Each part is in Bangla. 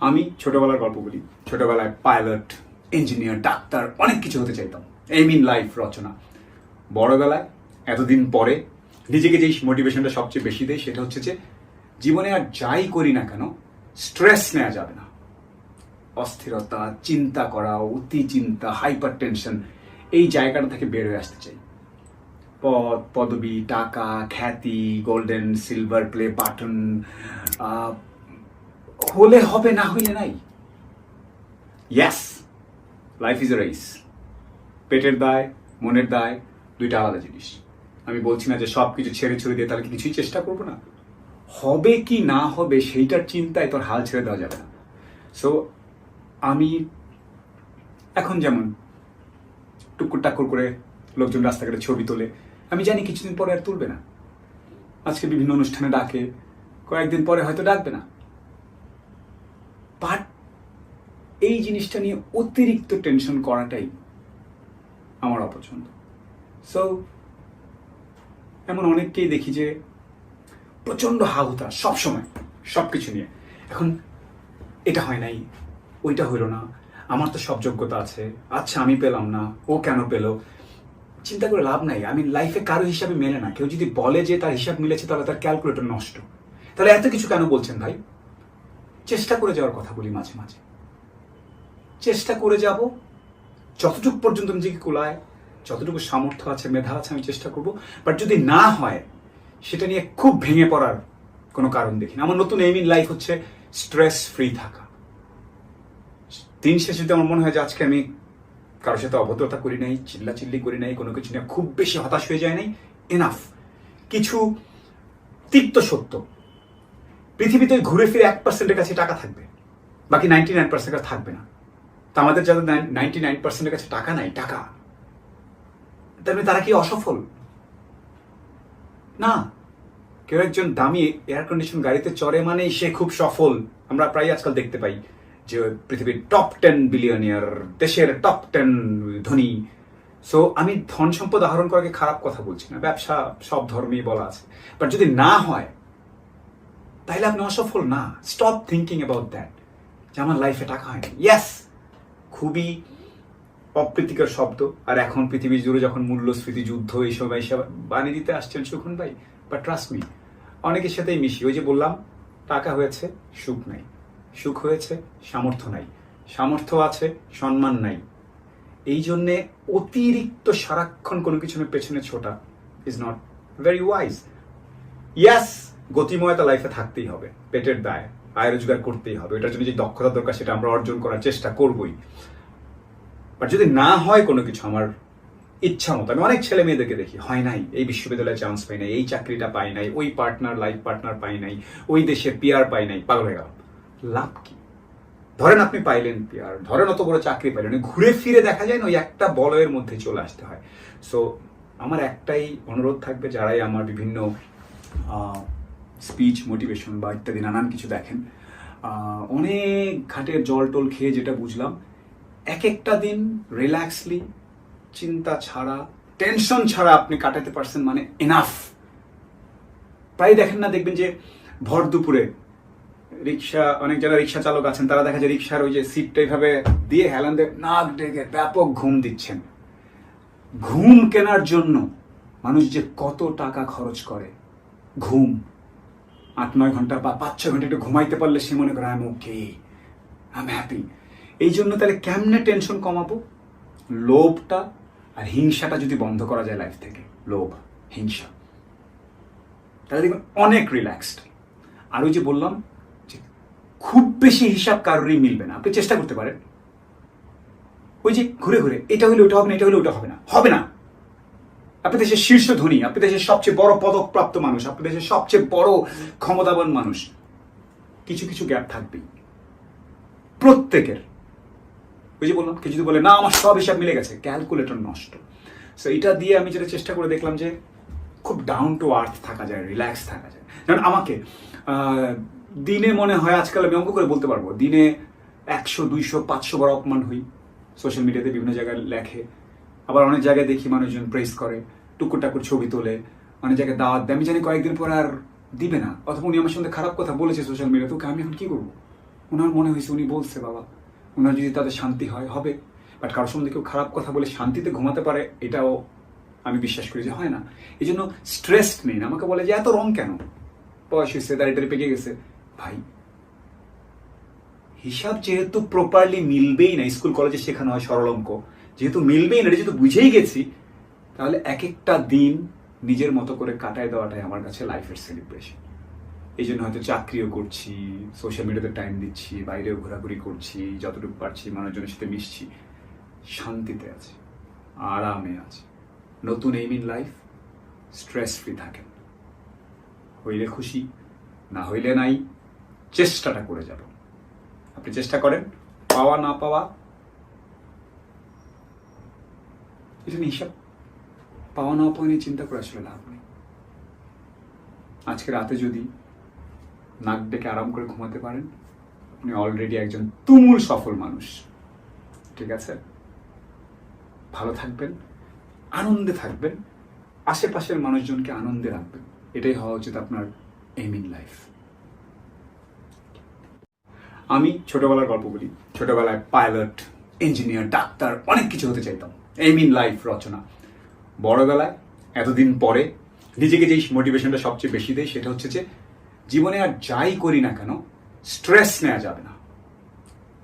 আমি ছোটবেলার গল্প বলি। ছোটবেলায় পাইলট ইঞ্জিনিয়ার ডাক্তার, অনেক কিছু হতে চাইতাম। এম ইন লাইফ রচনা। বড়বেলায়, এতদিন পরে, নিজেকে যেই মোটিভেশনটা সবচেয়ে বেশি দেয় সেটা হচ্ছে যে, জীবনে আর যাই করি না কেন স্ট্রেস নেওয়া যাবে না। অস্থিরতা, চিন্তা করা, অতি চিন্তা হাইপার টেনশন এই জায়গাটা থেকে বের হয়ে আসতে চাই। পদ, পদবি, টাকা, খ্যাতি গোল্ডেন সিলভার প্লে বাটন হলে হবে, না হইলে নাই? Yes life is a race পেটের দায়, মনের দায়, দুইটা আলাদা জিনিস। আমি বলছি না যে সব কিছু ছেড়ে ছুড়ে দিয়ে তাহলে কিছুই চেষ্টা করব না? হবে কি না হবে সেইটার চিন্তায় তোর হাল ছেড়ে দেওয়া যাবে না। সো আমি এখন যেমন টুকুর টাকুর করে লোকজন রাস্তাঘাটে ছবি তোলে, আমি জানি কিছুদিন পরে আর তুলবে না। আজকে বিভিন্ন অনুষ্ঠানে ডাকে, কয়েকদিন পরে হয়তো ডাকবে না বাট এই জিনিসটা নিয়ে অতিরিক্ত টেনশন করাটাই আমার অপছন্দ। সো এমন অনেককেই দেখি যে প্রচণ্ড হাহুতা সবসময় সব কিছু নিয়ে। এখন এটা হয় নাই, ওইটা হইল না, আমার তো সব যোগ্যতা আছে আচ্ছা আমি পেলাম না, ও কেন পেল? চিন্তা করে লাভ নাই আমি লাইফে কারও হিসাবে মেলে না। কেউ যদি বলে যে তার হিসাব মিলেছে তাহলে তার ক্যালকুলেটর নষ্ট। তাহলে এত কিছু কেন বলছেন ভাই? চেষ্টা করে যাওয়ার কথা বলি মাঝে মাঝে। চেষ্টা করে যাব। যতটুকু পর্যন্ত নিজেকে কুলায়, যতটুকু সামর্থ্য আছে, মেধা আছে, আমি চেষ্টা করব। বাট যদি না হয়, সেটা নিয়ে খুব ভেঙে পড়ার কোনো কারণ দেখি না। আমার নতুন এম ইন লাইফ হচ্ছে স্ট্রেস ফ্রি থাকা। দিন শেষে যদি আমার মনে হয় যে আজকে আমি কারোর সাথে অভদ্রতা করি নাই চিল্লা চিল্লি করি নাই, কোনো কিছু নিয়ে খুব বেশি হতাশ হয়ে যায় নাই এনাফ কিছু তিক্ত সত্য। পৃথিবীতে ঘুরে ফিরে এক পার্সেন্টের কাছে টাকা থাকবে। বাকি নাইনটি নাইন পার্সেন্ট থাকবে না। তা আমাদের যাদের নাইনটি নাইন পার্সেন্টের কাছে টাকা নাই, টাকা। তার মানে তারা কি অসফল? না। কেউ একজন দামি এয়ার কন্ডিশন গাড়িতে চড়ে মানেই সে খুব সফল। আমরা প্রায় আজকাল দেখতে পাই যে পৃথিবীর টপ টেন বিলিয়নিয়ার দেশের টপ টেন ধনী। সো আমি ধন সম্পদ আহরণ করাকে খারাপ কথা বলছি না। ব্যবসা, সব ধর্মেই বলা আছে। বাট যদি না হয়, তাহলে আপনি অসফল না। স্টপ থিঙ্কিং অ্যাবাউট দ্যাট যে আমার লাইফে টাকা হয়নি। ইয়েস খুবই অপ্রীতিকর শব্দ। আর এখন পৃথিবী জুড়ে যখন মূল্যস্ফীতি, যুদ্ধ, এইসব এইসব বানিয়ে দিতে আসছেন সুখন ভাই, বা ট্রাস্ট মি অনেকের সাথেই মিশি। ওই যে বললাম, টাকা হয়েছে, সুখ নাই। সুখ হয়েছে, সামর্থ্য নাই। সামর্থ্য আছে, সম্মান নাই। এই জন্যে অতিরিক্ত সারাক্ষণ কোনো কিছু পেছনে ছোটা is not very wise yes গতিময়তা লাইফে থাকতেই হবে, পেটের দায়। আয় রোজগার করতেই হবে। এটার জন্য যে দক্ষতা দরকার, সেটা আমরা অর্জন করার চেষ্টা করবই। বাট যদি না হয় কোনো কিছু, আমার ইচ্ছা মতো, আমি অনেক ছেলে মেয়েদেরকে দেখি, হয় নাই, এই বিশ্ববিদ্যালয়ে চান্স পাই নাই, এই চাকরিটা পাই নাই, ওই পার্টনার লাইফ পার্টনার পাই নাই, ওই দেশে পিয়ার পাই নাই, পাগল হয়ে গেলাম। লাভ কি? ধরেন আপনি পাইলেন পিয়ার ধরেন অত বড় চাকরি পাইলেন ঘুরে ফিরে দেখা যায় না, ওই একটা বলয়ের মধ্যে চলে আসতে হয়। সো আমার একটাই অনুরোধ থাকবে, যারাই আমার বিভিন্ন স্পিচ মোটিভেশন বা ইত্যাদি নানান কিছু দেখেন। অনেক ঘাটের জল টল খেয়ে যেটা বুঝলাম, এক একটা দিন রিল্যাক্সলি চিন্তা ছাড়া টেনশন ছাড়া আপনি কাটাতে পারছেন মানে এনাফ প্রায় দেখেন না, দেখবেন যে ভর দুপুরে রিক্সা, অনেক যারা রিক্সা চালক আছেন, তারা দেখা যায় রিক্সার ওই যে সিটটা এইভাবে দিয়ে হেলান দিয়ে নাক ডেকে ব্যাপক ঘুম দিচ্ছেন। ঘুম কেনার জন্য মানুষ যে কত টাকা খরচ করে, ঘুম। আট, নয় ঘণ্টা বা পাঁচ, ছয় ঘণ্টা একটু ঘুমাইতে পারলে সে মনে করে I am okay I am happy এই জন্য তাহলে কেমনে টেনশন কমাবো? লোভটা আর হিংসাটা যদি বন্ধ করা যায় লাইফ থেকে, লোভ, হিংসা। তাহলে দেখবেন অনেক রিল্যাক্সড আর ওই যে বললাম যে খুব বেশি হিসাব কারোরই মিলবে না। আপনি চেষ্টা করতে পারেন। ওই যে ঘুরে ঘুরে, এটা হলে ওটা হবে না, এটা হলে ওটা হবে না। হবে না। আপনি দেশের শীর্ষ ধনী, আপনি দেশের সবচেয়ে বড় পদকপ্রাপ্ত মানুষ, আপনি দেশের সবচেয়ে বড় ক্ষমতাবান মানুষ, কিছু কিছু গ্যাপ থাকবেই। প্রত্যেকের। ওই যে বললাম, কেউ যদি বলে, না, আমার সব হিসাব মিলে গেছে ক্যালকুলেটর নষ্ট। সো এটা দিয়ে আমি যেটা চেষ্টা করে দেখলাম যে, খুব ডাউন টু আর্থ থাকা যায় রিল্যাক্স থাকা যায়। কারণ আমাকে দিনে মনে হয়, আজকাল আমি অঙ্ক করে বলতে পারব, দিনে একশো, দুইশো, পাঁচশো বার অপমান হই। সোশ্যাল মিডিয়াতে বিভিন্ন জায়গায় লেখে। আবার অনেক জায়গায় দেখি মানুষজন প্রেস করে। টুকুর টাকুর ছবি তোলে, অনেক জায়গায় দাওয়াত দেয়। আমি জানি কয়েকদিন পর আর দিবে না। অথবা উনি আমার সঙ্গে খারাপ কথা বলেছে সোশ্যাল মিডিয়াতে ওকে আমি এখন কি করব? ওনার মনে হয়েছে উনি বলছে, বাবা, ওনার যদি তাদের শান্তি হয়, হবে। বাট কারোর সঙ্গে কেউ খারাপ কথা বলে শান্তিতে ঘুমাতে পারে, এটাও আমি বিশ্বাস করি যে হয় না। এই জন্য স্ট্রেস নেই আমাকে বলে যে, এত রং কেন? বয়স হয়েছে দাঁড়িয়ে পেকে গেছে। ভাই, হিসাব যেহেতু প্রপারলি মিলবেই না, স্কুল কলেজে শেখানো হয় সরল অঙ্ক যেহেতু মিলবেই না যেহেতু বুঝেই গেছি তাহলে এক একটা দিন নিজের মতো করে কাটায় দেওয়াটাই আমার কাছে লাইফের সেলিব্রেশন এই জন্য হয়তো চাকরিও করছি সোশ্যাল মিডিয়াতে টাইম দিচ্ছি, বাইরেও ঘোরাঘুরি করছি, যতটুকু পারছি মানুষজনের সাথে মিশছি, শান্তিতে আছে, আরামে আছে। নতুন aim in life stress free থাকেন। হইলে খুশি, না হইলে নাই, চেষ্টাটা করে যাব। আপনি চেষ্টা করেন, পাওয়া না পাওয়া, এটা হিসাব পাওয়া না পাওয়া নিয়ে চিন্তা করে আসলে লাভ নেই। আজকে রাতে যদি নাক ডেকে আরাম করে ঘুমাতে পারেন, আপনি অলরেডি একজন তুমুল সফল মানুষ। ঠিক আছে? ভালো থাকবেন, আনন্দে থাকবেন, আশেপাশের মানুষজনকে আনন্দে রাখবেন। এটাই হওয়া উচিত আপনার এম ইন লাইফ আমি ছোটবেলার গল্প বলি। ছোটবেলায় পাইলট ইঞ্জিনিয়ার ডাক্তার, অনেক কিছু হতে চাইতাম। এম ইন লাইফ রচনা। বড়বেলায়, এতদিন পরে, নিজেকে যেই মোটিভেশনটা সবচেয়ে বেশি দেয় সেটা হচ্ছে যে, জীবনে আর যাই করি না কেন স্ট্রেস নেওয়া যাবে না।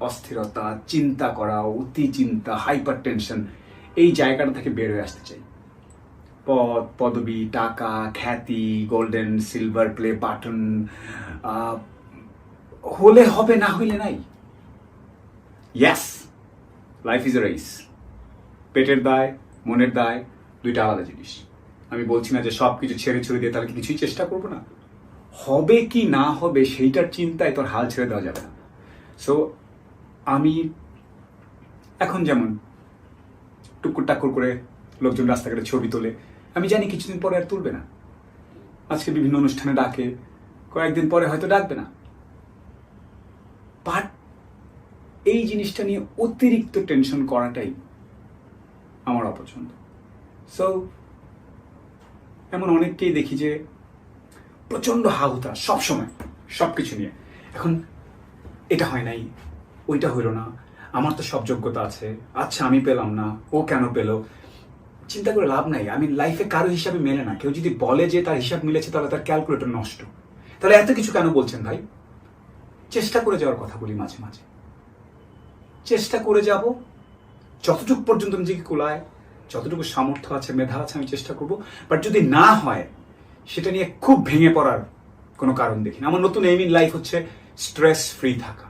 অস্থিরতা, চিন্তা করা অতি চিন্তা হাইপার টেনশন এই জায়গাটা থেকে বের হয়ে আসতে চাই। পদ, পদবি, টাকা, খ্যাতি গোল্ডেন সিলভার প্লে বাটন হলে হবে, না হইলে নাই। Yes life is a race পেটের দায়, মনের দায় দুইটা আলাদা জিনিস। আমি বলছি না যে সব কিছু ছেড়ে ছুড়ে দিয়ে তাহলে কিছুই চেষ্টা করব না? হবে কি না হবে সেইটার চিন্তায় তোর হাল ছেড়ে দেওয়া যাবে না। সো আমি এখন যেমন টুকুর টাকুর করে লোকজন রাস্তাঘাটে ছবি তোলে, আমি জানি কিছুদিন পরে আর তুলবে না। আজকে বিভিন্ন অনুষ্ঠানে ডাকে, কয়েকদিন পরে হয়তো ডাকবে না। বাট এই জিনিসটা নিয়ে অতিরিক্ত টেনশন করাটাই আমার অপছন্দ। সো এমন অনেককেই দেখি যে প্রচণ্ড হাহুতা সব সময় সব কিছু নিয়ে। এখন এটা হয় নাই, ওইটা হইল না, আমার তো সব যোগ্যতা আছে আচ্ছা আমি পেলাম না, ও কেন পেল? চিন্তা করে লাভ নাই আমি লাইফে কারও হিসাবে মেলে না। কেউ যদি বলে যে তার হিসাব মিলেছে, তাহলে তার ক্যালকুলেটর নষ্ট। তাহলে এত কিছু কেন বলছেন ভাই? চেষ্টা করে যাওয়ার কথা বলি মাঝে মাঝে। চেষ্টা করে যাব, যতটুক পর্যন্ত নিজেকে কোলায় যতটুকু সামর্থ্য আছে, মেধা আছে, আমি চেষ্টা করব। বাট যদি না হয়, সেটা নিয়ে খুব ভেঙে পড়ার কোনো কারণ দেখি না। আমার নতুন এম ইন লাইফ হচ্ছে স্ট্রেস ফ্রি থাকা।